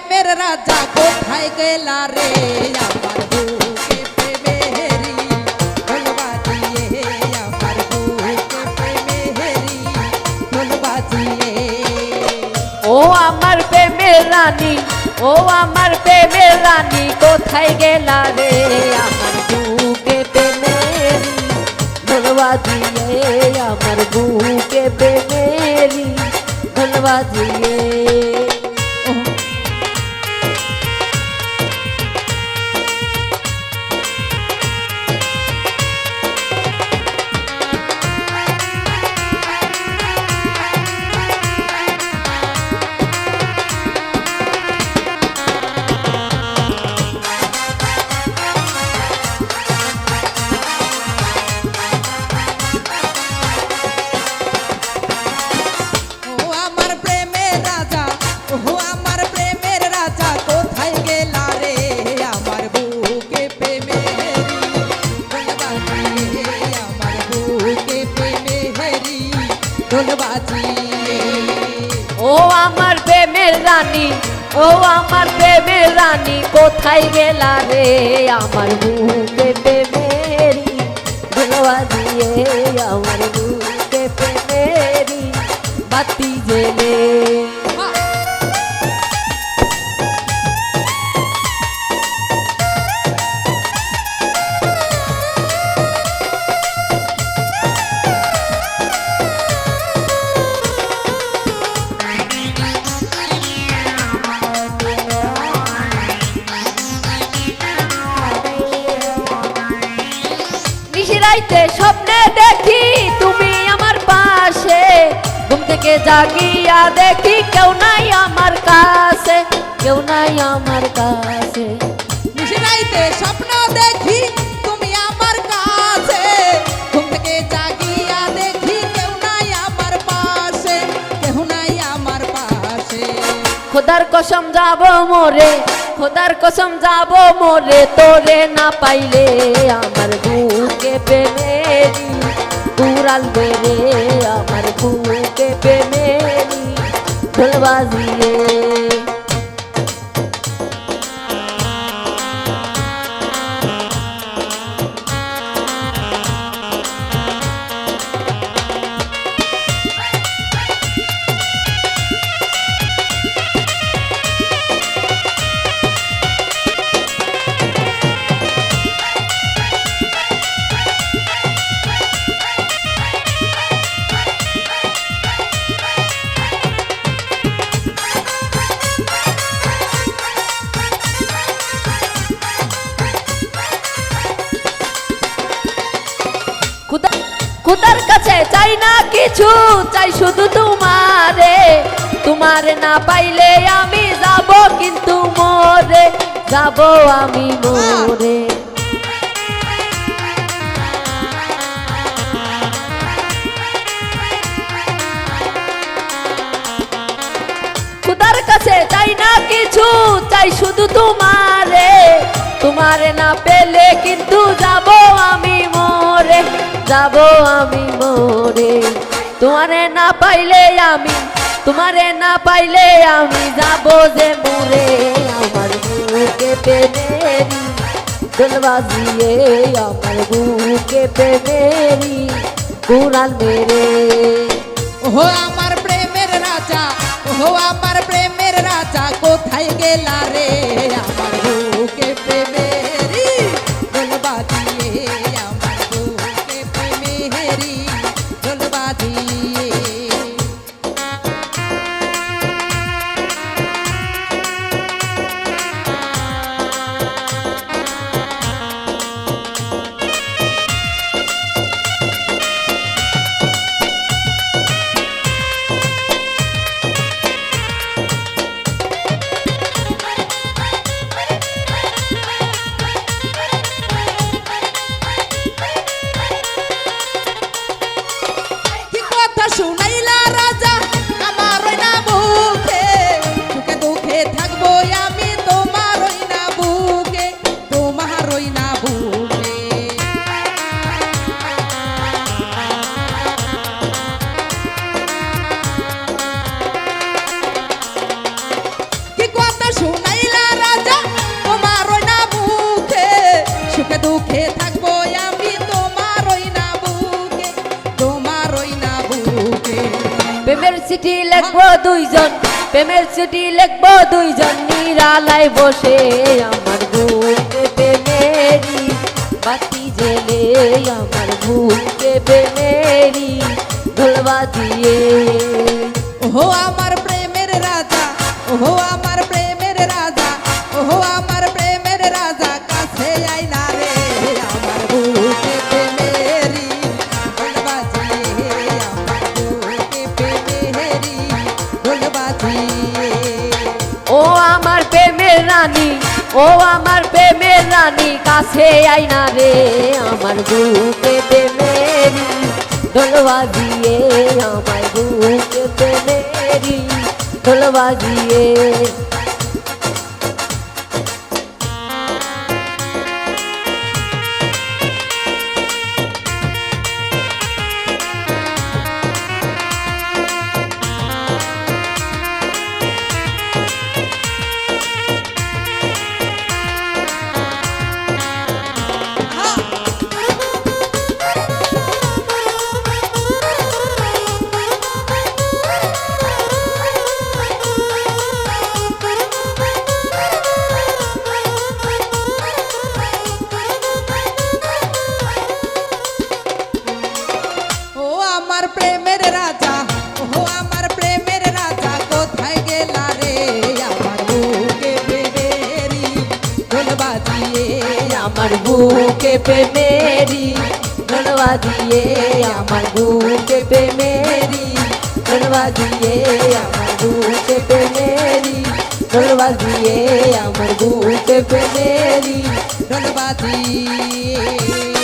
কোথায় গেলা রে আমার বুকে প্রেমেরি ঢোল বাজিয়ে আমার বুকে প্রেমেরি ঢোল বাজিয়ে ও আমার প্রেমের রানী ও আমার প্রেমের রানী কোথায় গেলা রে আমার বুকে প্রেমেরি ধন্যবাদ দিয়ে আমার বুকে প্রেমেরি ধন্যবাদ দিয়ে ও আমার প্রেমের রানী, ও আমার প্রেমের রানী, কোথায় গেলা রে? আমার বুকে প্রেমেরি ধন্যবাদ দিয়ে আমার বুকে প্রেমেরি, বাতি থেকে জাগিয়া দেখি কেউ নাই আমার কাছে কেউ নাই আমার কাছে। নিশিরাইতে স্বপ্ন দেখি তুমি আমার কাছে। ঘুম থেকে জাগিয়া দেখি কেউ নাই আমার পাশে কেউ নাই আমার পাশে। খোদার কসম যাব মোরে খোদার কসম যাব মোরে তোরে না পাইলে আমার বুকে প্রেমেরি উড়াল বেরে আমার বুকে पे मेरी ढुलवाजिए খুদার কাছে চাই না কিছু, চাই শুধু তোমারে। তোমারে না পাইলে আমি যাব কিন্তু মোরে, যাব আমি মোরে। খুদার কাছে চাই না কিছু, চাই শুধু তোমারে তোমারে না পেলে কিন্তু যাব আমি মোরে যাব আমি মোরে তোমারে না পাইলে আমি তোমারে না পাইলে আমি যাব যে মোরে আমার বুকে পেমেরি দোলবাজিয়ে আমার বুকে পেমেরি কুড়াল মেরে ও আমার প্রেমের রাজা ও আমার প্রেমের রাজা কোথায় গেলা রে আমার বুকে চিঠি লিখব দুইজন, প্রেমের চিঠি লিখব দুইজন, নিরালায় বসে আমার বুকে প্রেমেরি বাতি জেলে আমার বুকে প্রেমেরি ধোলবা দিয়ে ও আমার প্রেমের রাজা ও আমার ও আমার প্রেমের রানী, ও আমার প্রেমের রানী, কাছে আইনা রে আমার বুকে প্রেমেরি। দোলবা দিয়ে আমার বুকে প্রেমেরি। দোলবা দিয়ে আমার বুকে প্রেমেরি ঢোলবা দিয়ে আমার বুকে প্রেমেরি ঢোলবা দিয়ে আমার বুকে প্রেমেরি ঢোলবা দিয়ে আমার বুকে প্রেমেরি ঢোল বাজিয়ে